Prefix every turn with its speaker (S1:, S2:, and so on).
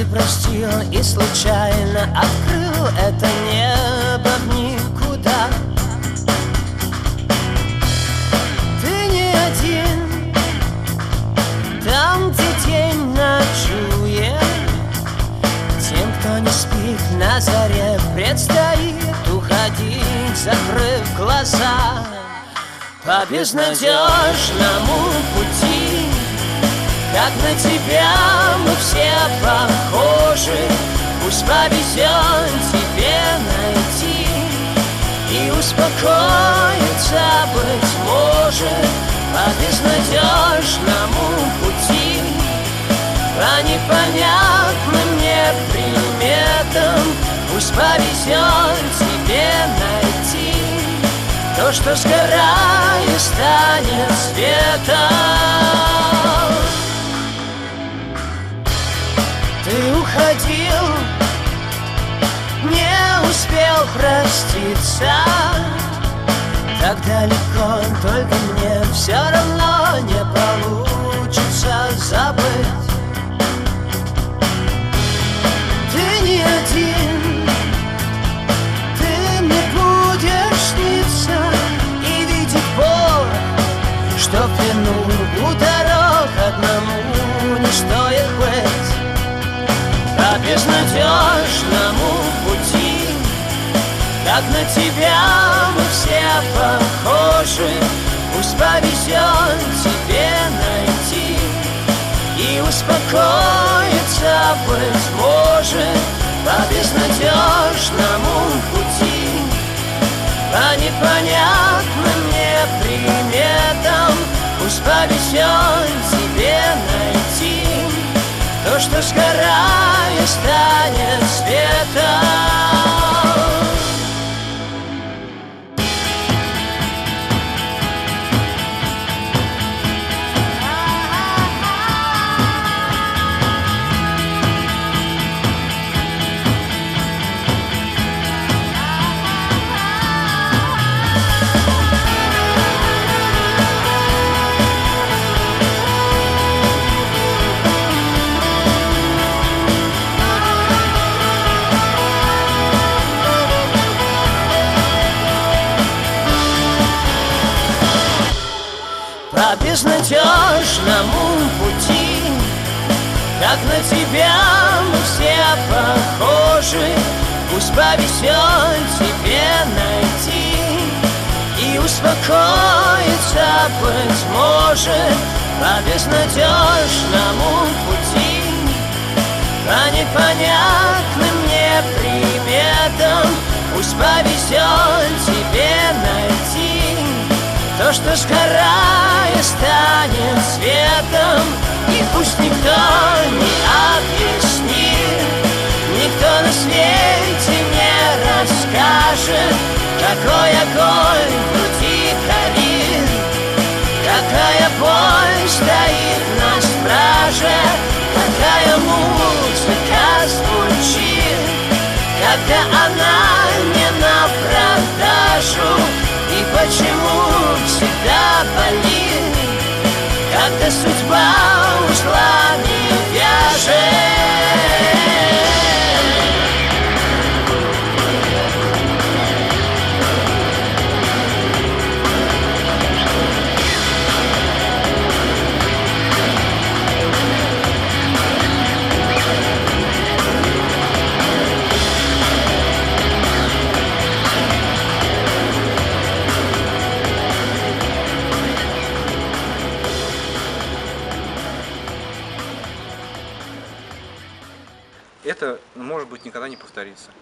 S1: ты простил и случайно открыл это небо в никуда. Ты не один, там, где день ночует. Тем, кто не спит на заре, предстоит уходить, закрыв глаза. По безнадежному пути как на тебя мы все похожи. Пусть повезет тебе найти И успокоиться, быть может По безнадежному пути. По непонятным мне приметам Пусть повезет тебе найти То, что сгорая станет светом уходил, не успел проститься. Так далеко, только мне все равно не получится по безнадежному пути. Как на тебя мы все похожи. Пусть повезет тебе найти. И успокоиться, быть может По безнадежному пути. По непонятным мне приметам Пусть повезет тебе найти. То, что сгорая станет Как на тебя мы все похожи Пусть повезет тебе найти. И успокоиться, быть может По безнадежному пути. По непонятным мне приметам Пусть повезет тебе найти. То, что сгорая станет светом И пусть никто Когда она не на продажу и почему всегда болит, когда судьба
S2: Это, может быть, никогда не повторится.